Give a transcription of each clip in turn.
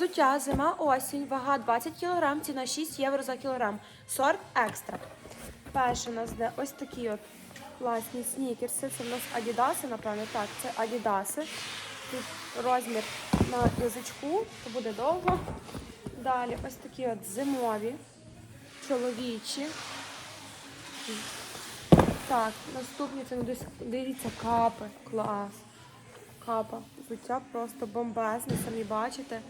Взуття, зима, осінь, вага 20 кг, ціна 6 євро за кілограм. Сорт екстра. Перше у нас де ось такі от класні снікерси. Це в нас адідаси, напевно. Так, це адідаси. Тут розмір на язичку, то буде довго. Далі ось такі от зимові, чоловічі. Так, наступні це дивіться, капи. Клас. Капа. Взуття просто бомбезне, самі бачите.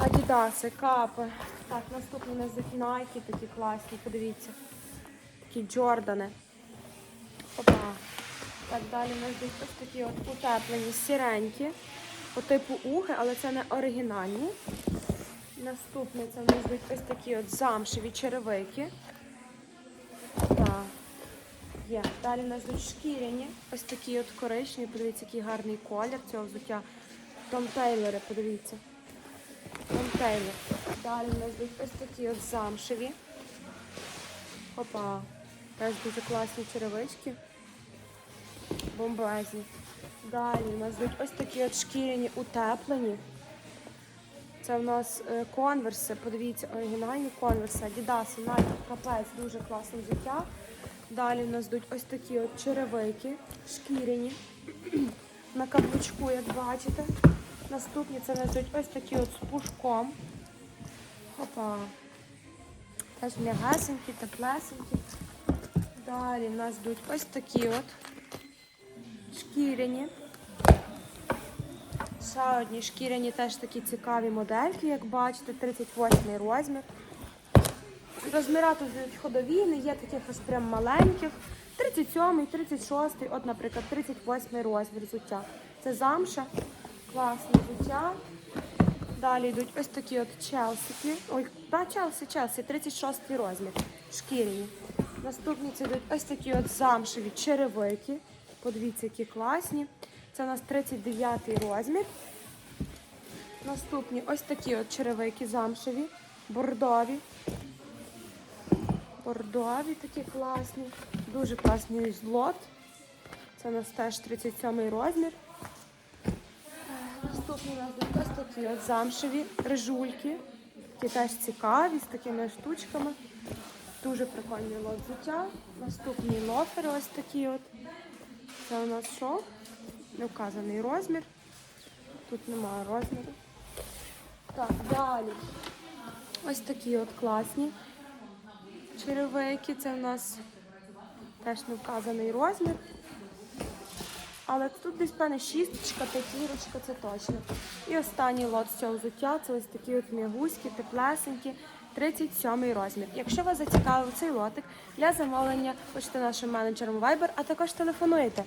Адідаси, капи. Так, наступні у нас Nike такі класні, подивіться. Такі Джордани. Опа. Так, далі у нас йдуть ось такі от утеплені сіренькі. По типу уги, але це не оригінальні. Наступне це у нас йдуть ось такі от замшеві черевики. Так. Є. Далі у нас йдуть шкіряні. Ось такі от коричневі. Подивіться, який гарний колір цього взуття. Том Тейлори, подивіться. Том Далі у нас йдуть ось такі от замшеві. Опа. Теж дуже класні черевички. Бомбезні. Далі у нас йдуть ось такі от шкіряні утеплені. Це в нас е, конверси, подивіться, оригінальні конверси, Adidas, Nike, капець, дуже класне взуття. Далі в нас йдуть ось такі от черевики, шкіряні, на каблучку, як бачите. Наступні це нас ось такі от з пушком. Опа. Теж м'ягасенькі, теплесенькі. Далі в нас йдуть ось такі от шкіряні. Ще одні шкіряні теж такі цікаві модельки, як бачите, 38 розмір. Розміра тут ходові, не є таких ось прям маленьких. 37, 36, от, наприклад, 38 розмір взуття. Це замша, класне взуття. Далі йдуть ось такі от челсики. Ой, да, челсі, челсі, 36 розмір. Шкіряні. Наступні це йдуть ось такі от замшеві черевики. Подивіться, які класні. Це у нас 39 розмір. Наступні ось такі от черевики замшеві, бордові. Бордові такі класні. Дуже класний злот. Це у нас теж 37 розмір. У нас будуть ось замшеві рижульки. Які теж цікаві, з такими штучками. Дуже прикольний лот взуття. Наступні лофери ось такі от. Це у нас що? Не вказаний розмір. Тут немає розміру. Так, далі. Ось такі от класні черевики. Це у нас теж не вказаний розмір. Але тут десь певне шісточка, п'ятірочка, це точно. І останній лот з цього взуття це ось такі от м'ягуські, теплесенькі, 37 розмір. Якщо вас зацікавив цей лотик, для замовлення пишете нашим менеджерам Viber, а також телефонуєте.